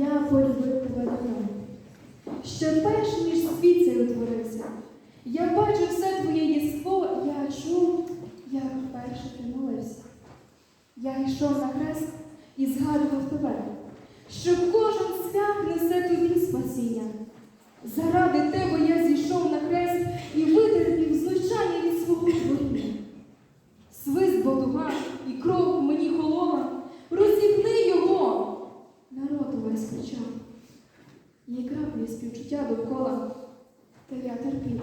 Я полюбив тебе давно. Ще перш ніж світ цей утворився. Я бачив все твоє єство, я чув, як вперше ти молився. Я йшов на хрест і згадував тебе, що кожен свят несе тобі спасіння. Заради тебе довкола, та я терпів,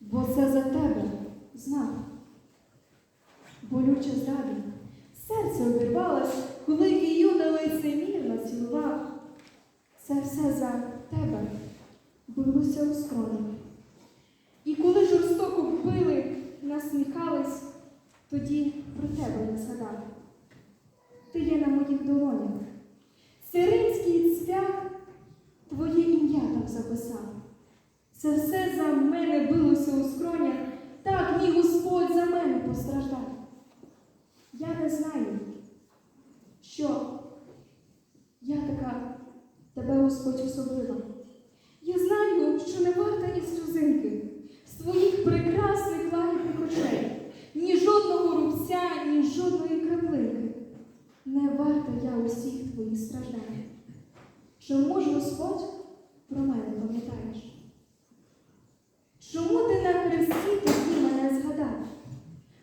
бо це за тебе знав. Болюче зрада, серце обірвалось, коли її на лицемірно цілував. Це все за тебе билося у скроні. І коли жорстоко вбили, насміхались, тоді про тебе я згадав. Ти є на моїх долонях. Сиринський цвях там записав. Це все за мене билося у скронях, так мій Господь за мене постраждав. Я не знаю, що я така тебе Господь особлива. Я знаю, що не варта ні сльозинки з твоїх прекрасних лагідних очей, ні жодного рубця, ні жодної краплинки. Не варта я усіх твоїх страждань. Чому ж Господь про мене пам'ятаєш? Чому ти на хресті тоді мене згадав?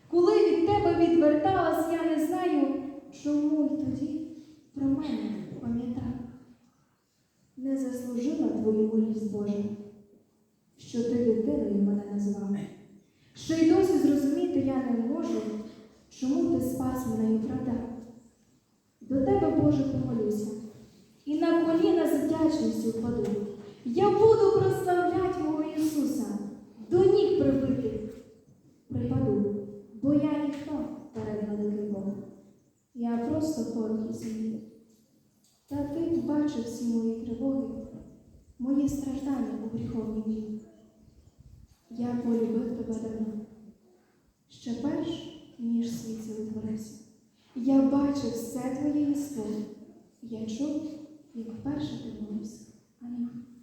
Коли від тебе відверталась, я не знаю, чому й тоді про мене пам'ятав. Не заслужила твою милість Божа, що ти дитиною мене назвав. Ще й досі зрозуміти я не можу, чому ти спас мене і оправдав. До тебе, Боже, помолюся, і на коліна з вдячністю впаду. Я буду прославляти мого Ісуса, до ніг прибитих припаду, бо я ніхто перед великим Богом. Я просто порох і бачив всі мої тривоги, моє страждання у гріховній дні. Я полюбив тебе давно, ще перш, ніж світ утворився. Я бачив все твоє єство, я чув, як вперше ти молився. Амінь.